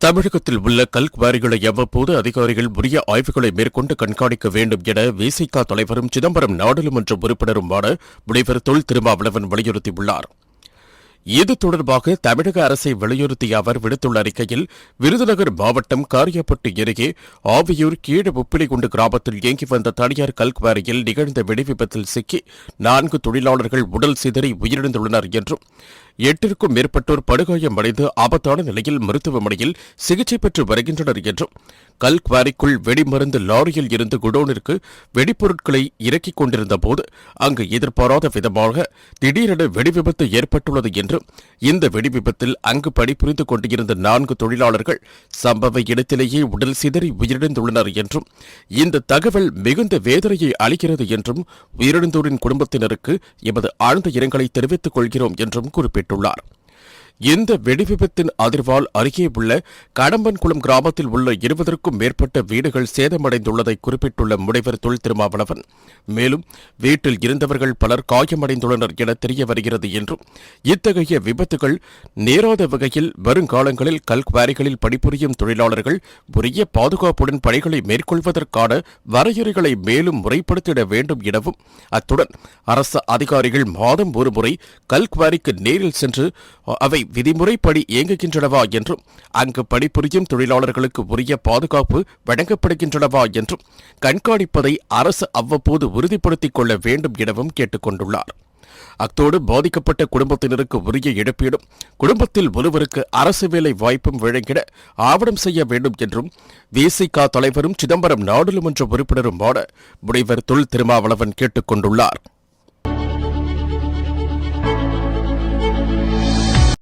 தமிழகத்தில் உள்ள கல்குவாரிகளை அவ்வப்போது அதிகாரிகள் உரிய ஆய்வுகளை மேற்கொண்டு கண்காணிக்க வேண்டும் என விசிக தலைவரும் சிதம்பரம் நாடாளுமன்ற உறுப்பினருமான முனைவர் தொல் திருமாவளவன் வலியுறுத்தியுள்ளார். இது தொடர்பாக தமிழக அரசை வலியுறுத்திய அவர் விடுத்துள்ள அறிக்கையில் விருதுநகர் மாவட்டம் காரியப்பட்டு அருகே ஆவியூர் கீழ உப்பிலிகுண்டு கிராமத்தில் இயங்கி வந்த தனியார் கல்குவாரியில் நிகழ்ந்த வெடிவிபத்தில் சிக்கி நான்கு தொழிலாளர்கள் உடல் சிதறி உயிரிழந்துள்ளனர் என்றும் எட்டிற்கும் மேற்பட்டோர் படுகாயமடைந்து ஆபத்தான நிலையில் மருத்துவமனையில் சிகிச்சை பெற்று வருகின்றனர் என்றும் கல்குவாரிக்குள் வெடிமருந்து லாரியில் இருந்து குடோனிற்கு வெடிப்பொருட்களை இறக்கிக் கொண்டிருந்த போது அங்கு எதிர்பாராத விதமாக திடீரென வெடிவிபத்து ஏற்பட்டுள்ளது என்றும் இந்த வெடிவிபத்தில் அங்கு பணிபுரிந்து கொண்டிருந்த நான்கு தொழிலாளர்கள் சம்பவ இடத்திலேயே உடல் சிதறி உயிரிழந்துள்ளனர் என்றும் இந்த தகவல் மிகுந்த வேதனையை அளிக்கிறது என்றும் உயிரிழந்தோரின் குடும்பத்தினருக்கு எமது ஆழ்ந்த இரங்கலை தெரிவித்துக் கொள்கிறோம் என்றும் குறிப்பிட்டுள்ளார் இந்த வெடிவிபத்தின் அதிர்வால் அருகே உள்ள கடம்பன்குளம் கிராமத்தில் உள்ள இருபதற்கும் மேற்பட்ட வீடுகள் சேதமடைந்துள்ளதை குறிப்பிட்டுள்ள முனைவர் தொல் திருமாவளவன். மேலும் வீட்டில் இருந்தவர்கள் பலர் காயமடைந்துள்ளனர் என தெரிய வருகிறது என்றும் இத்தகைய விபத்துகள் நேராத வகையில் வருங்காலங்களில் கல்குவாரிகளில் பணிபுரியும் தொழிலாளர்கள் உரிய பாதுகாப்புடன் பணிகளை மேற்கொள்வதற்கான வரையறைகளை மேலும் முறைப்படுத்திட வேண்டும் எனவும் அத்துடன் அரசு அதிகாரிகள் மாதம் ஒருமுறை கல்குவாரிக்கு நேரில் சென்று அவை விதிமுறைப்படி இயங்குகின்றனவா என்றும் அங்கு பணிபுரியும் தொழிலாளர்களுக்கு உரிய பாதுகாப்பு வழங்கப்படுகின்றனவா என்றும் கண்காணிப்பதை அரசு அவ்வப்போது உறுதிப்படுத்திக் கொள்ள வேண்டும் எனவும் கேட்டுக் கொண்டுள்ளார் அத்தோடு பாதிக்கப்பட்ட குடும்பத்தினருக்கு உரிய இழப்பீடும் குடும்பத்தில் ஒருவருக்கு அரசு வேலை வாய்ப்பும் வழங்கிட ஆவணம் செய்ய வேண்டும் என்றும் விசிக தலைவரும் சிதம்பரம் நாடாளுமன்ற உறுப்பினருமான முனைவர் தொல் திருமாவளவன் கேட்டுக் கொண்டுள்ளார்